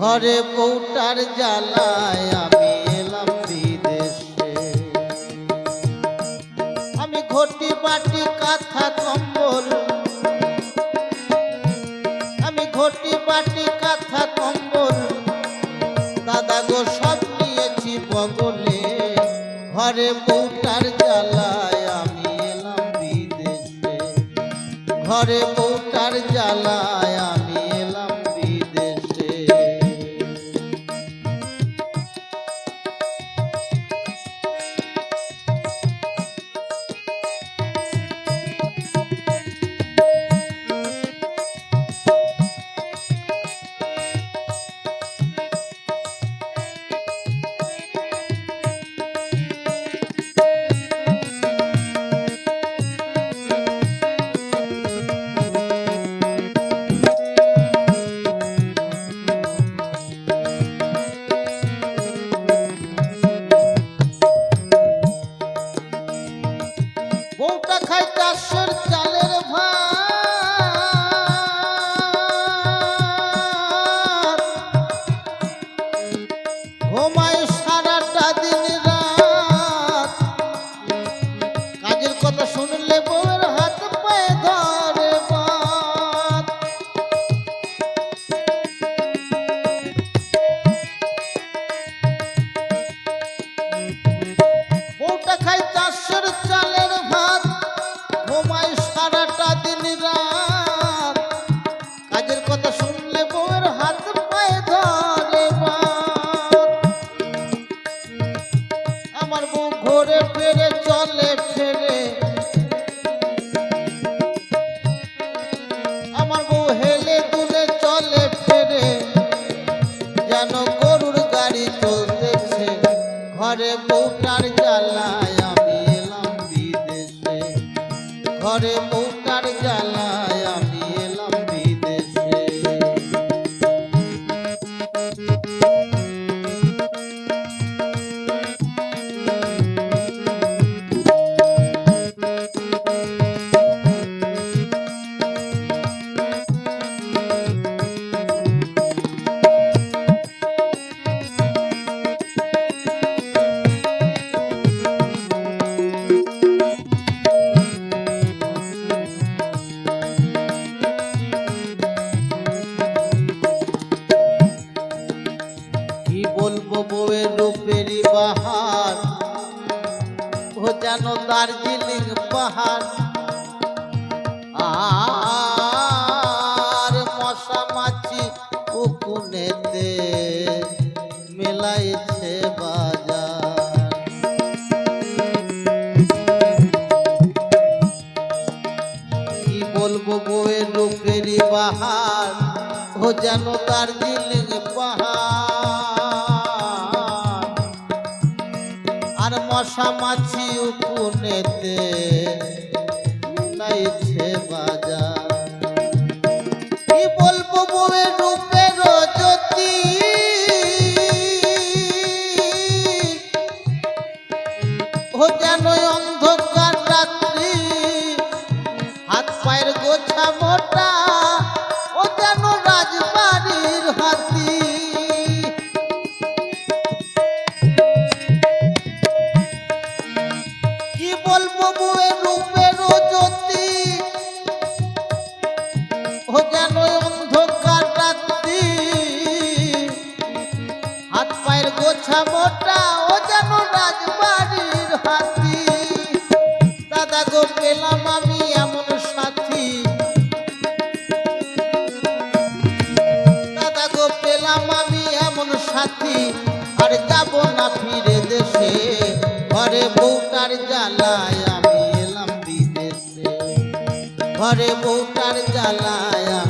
ঘরে বউটার জ্বালায় আমি এলাম বিদেশে। আমি ঘটি বাটি কাঁথা কম্বল। আমি ঘটি বাটি কাঁথা কম্বল। দাদা গো, সব নিয়েছি বগলে। ঘরে বউটার জ্বালায় আমি এলাম বিদেশে। ঘরে বউটার জ্বালায় চলে ফেরে আমার বউ হেলে দুলে চলে ফেরে। যেন গরুর গাড়ি চলতেছে ঘরে বউটার যেন দার্জিলিং পাহাড়। আর মশা মাছি উকুনেতে মেলাইছে বাজার। কি বলব বউয়ের রূপেরই বাহার, ও যেন দার্জিলিং পাহাড়। আর মশা মাছি উকুনেতে গোছা মোটা ও যেন রাজবাড়ির হাতি। দাদা গো, পেলাম আমি এমন সাথী। দাদা গো, পেলাম আমি এমন সাথী। আর যাব না ফিরে দেশে। ঘরে বউটার জ্বালায় আমি এলাম বিদেশে। ঘরে বউটার জ্বালায়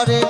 ঘরে